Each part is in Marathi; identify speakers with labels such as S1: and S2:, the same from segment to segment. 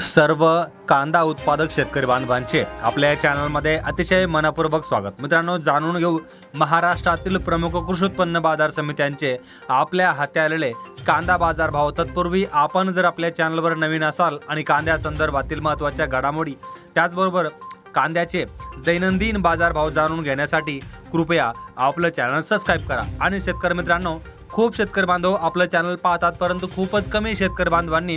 S1: सर्व कांदा उत्पादक शेतकरी बांधवांचे आपल्या या चॅनलमध्ये अतिशय मनपूर्वक स्वागत. मित्रांनो जाणून घेऊ महाराष्ट्रातील प्रमुख कृषी उत्पन्न बाजार समित्यांचे आपल्या हाती आलेले कांदा बाजार भाव. तत्पूर्वी आपण जर आपल्या चॅनलवर नवीन असाल आणि कांद्या संदर्भातील महत्त्वाच्या घडामोडी त्याचबरोबर कांद्याचे दैनंदिन बाजारभाव जाणून घेण्यासाठी कृपया आपलं चॅनल सबस्क्राईब करा. आणि शेतकरी मित्रांनो खूप शेतकरी बांधव आपलं चॅनल पाहतात परंतु खूपच कमी शेतकरी बांधवांनी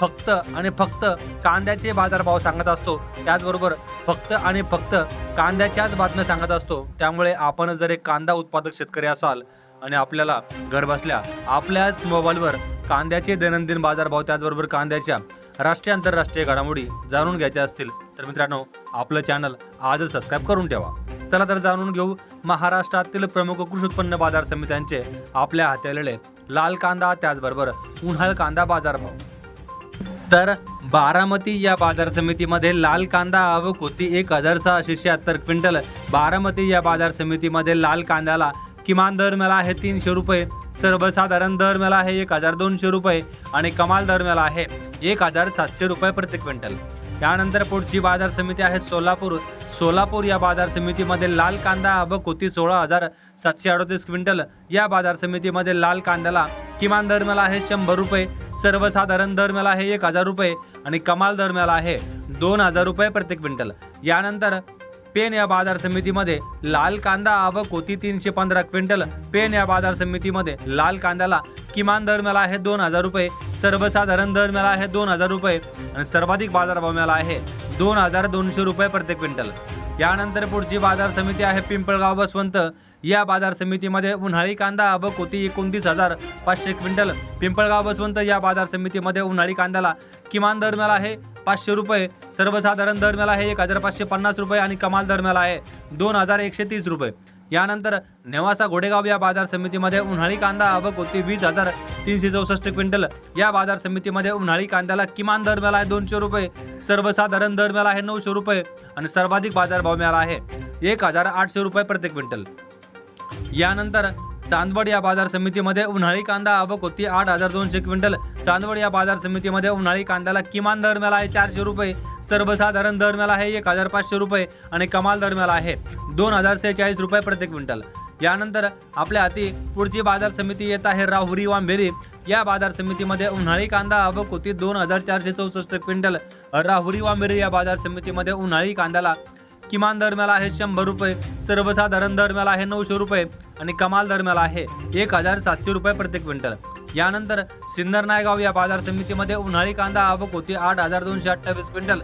S1: फक्त आणि फक्त कांद्याचे बाजारभाव सांगत असतो. त्याचबरोबर फक्त आणि फक्त कांद्याच्याच बातम्या सांगत असतो. त्यामुळे आपण जर एक कांदा उत्पादक शेतकरी असाल आणि आपल्याला घर बसल्या आपल्याच मोबाईलवर कांद्याचे दैनंदिन बाजारभाव त्याचबरोबर कांद्याच्या राष्ट्रीय आंतरराष्ट्रीय घडामोडी जाणून घ्यायच्या असतील तर मित्रांनो आपलं चॅनल आजच सबस्क्राईब करून ठेवा. चला तर जाणून घेऊ महाराष्ट्रातील प्रमुख कृषी उत्पन्न बाजार समित्यांचे आपल्या हाती आलेले लाल कांदा त्याचबरोबर उन्हाळ कांदा बाजारभाव. तर बारामती या बाजार समितीमध्ये लाल कांदा आवक होती. एक हजार सहाशे शहात्तर क्विंटल. बारामती या बाजार समितीमध्ये लाल कांद्याला किमान दर मिळाला आहे तीनशे रुपये. सर्वसाधारण दर मिळाला आहे एक हजार दोनशे रुपये आणि कमाल दर मिळाला आहे एक हजार सातशे रुपये प्रति क्विंटल. त्यानंतर पुढची बाजार समिती आहे सोलापूर. सोलापूर या बाजार समितीमध्ये लाल कांदा आवक होती सोळा हजार सातशे अडतीस क्विंटल. या बाजार समितीमध्ये लाल कांद्याला किमान दर मिळाला आहे शंभर रुपये सर्वसाधारण दर मिळाला आहे एक हजार रुपये आणि कमाल दर मिळाला आहे दोन हजार रुपये प्रत्येक क्विंटल. यानंतर पेन या बाजार समितीमध्ये लाल कांदा आवक होती तीनशे पंधरा क्विंटल. पेन या बाजार समितीमध्ये लाल कांद्याला किमान दर मिळाला आहे दोन हजार रुपये सर्वसाधारण दर मिळाला आहे दोन हजार रुपये आणि सर्वाधिक बाजारभाव मिळाला आहे. दोन हजार दोनशे रुपये प्रति क्विंटल. यानंतर पुढची बाजार समिती आहे पिंपळगाव बसवंत. या बाजार समितीमध्ये उन्हाळी कांदा आवक होती एकोणतीस हजार पाचशे क्विंटल. पिंपळगाव बसवंत या बाजार समितीमध्ये उन्हाळी कांद्याला किमान दर मिळाला आहे पाचशे रुपये सर्वसाधारण दर मिळाला आहे एक हजार पाचशे पन्नास रुपये आणि कमाल दर मिळाला आहे दोन हजार एकशे तीस रुपये. यानंतर नेवासा घोडेगाव या बाजार समितीमध्ये उन्हाळी कांदा आवक कोती वीस हजार तीनशे चौसष्ट क्विंटल. या बाजार समितीमध्ये उन्हाळी कांद्याला किमान दर मिळाला आहे दोनशे रुपये सर्वसाधारण दर मिळाला आहे नऊशे रुपये आणि सर्वाधिक बाजारभाव मिळाला आहे एक हजार आठशे रुपये प्रति क्विंटल. यानंतर चांदवड या बाजार समितीमध्ये उन्हाळी कांदा आवक होती. आठ हजार दोनशे क्विंटल. चांदवड या बाजार समितीमध्ये उन्हाळी कांद्याला किमान दर मिळाला आहे चारशे रुपये. सर्वसाधारण दर मिळाला आहे एक हजार पाचशे रुपये आणि कमाल दर मिळाला आहे दोन हजार सेहेचाळीस रुपये प्रति क्विंटल. यानंतर आपल्या हाती पुढची बाजार समिती येत आहे राहुरी वांभेरी. या बाजार समितीमध्ये उन्हाळी कांदा आवक होती दोन हजार चारशे चौसष्ट क्विंटल. राहुरी वांभेरी या बाजार समितीमध्ये उन्हाळी कांद्याला किमान दरम्याला आहे शंभर रुपये सर्वसाधारण दरम्याला आहे नऊशे रुपये आणि कमाल दरम्याला आहे एक हजार सातशे रुपये प्रति क्विंटल. यानंतर सिन्नर नायगाव या बाजार समितीमध्ये उन्हाळी कांदा आवक होती आठ हजार दोनशे अठ्ठावीस क्विंटल.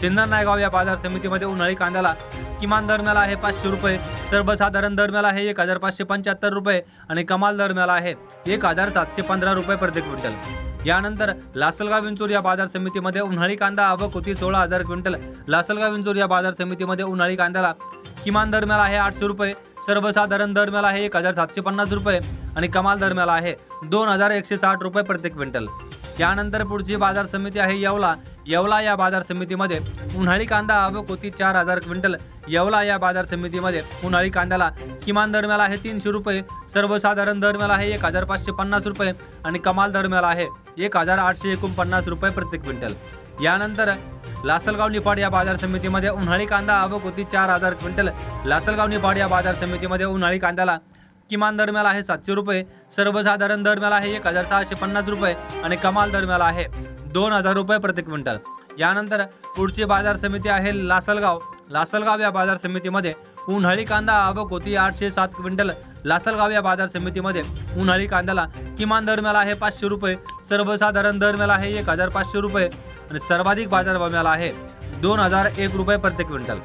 S1: सिन्नर नायगाव या बाजार समितीमध्ये उन्हाळी कांद्याला किमान दरम्याला आहे पाचशे रुपये सर्वसाधारण दरम्याला आहे एक हजार पाचशे पंच्याहत्तर रुपये आणि कमाल दरम्याला आहे एक हजार सातशे पंधरा रुपये प्रति क्विंटल. यानंतर लासलगाव विंचूर या बाजार समितीमध्ये उन्हाळी कांदा आवक होती सोळा हजार क्विंटल. लासलगाव विंचूर या बाजार समितीमध्ये उन्हाळी कांद्याला किमान दर मिळाला आहे आठशे रुपये सर्वसाधारण दर मिळाला आहे एक हजार सातशे पन्नास रुपये आणि कमाल दर मिळाला आहे दोन हजार एकशे साठ रुपये प्रत्येक क्विंटल. यानंतर पुढची बाजार समिती आहे येवला. येवला या बाजार समितीमध्ये उन्हाळी कांदा आवक होती चार हजार क्विंटल. येवला या बाजार समितीमध्ये उन्हाळी कांद्याला किमान दर मिळाला आहे तीनशे रुपये सर्वसाधारण दर मिळाला आहे एक हजार पाचशे पन्नास रुपये आणि कमाल दर मिळाला आहे एक हजार आठशे एकोणपन्नास रुपये प्रति क्विंटल. यानंतर लासलगाव निपाड या बाजार समितीमध्ये उन्हाळी कांदा आवक होती चार हजार क्विंटल. लासलगाव निपाड या बाजार समितीमध्ये उन्हाळी कांद्याला किमान दरम्याल आहे सातशे रुपये सर्वसाधारण दरम्याला आहे एक हजार सहाशे पन्नास रुपये आणि कमाल दरम्याला आहे दोन हजार रुपये प्रति क्विंटल. यानंतर पुढची बाजार समिती आहे लासलगाव. लासलगाव या बाजार समितीमध्ये उन्हाळी कांदा आवक होती आठशे सात क्विंटल. लासलगाव या बाजार समितीमध्ये उन्हाळी कांद्याला किमान दरम्याला आहे पाचशे रुपये सर्वसाधारण दर मिळाला आहे एक हजार पाचशे रुपये आणि सर्वाधिक बाजारभाव मिळाला आहे दोन हजार एक रुपये प्रति क्विंटल.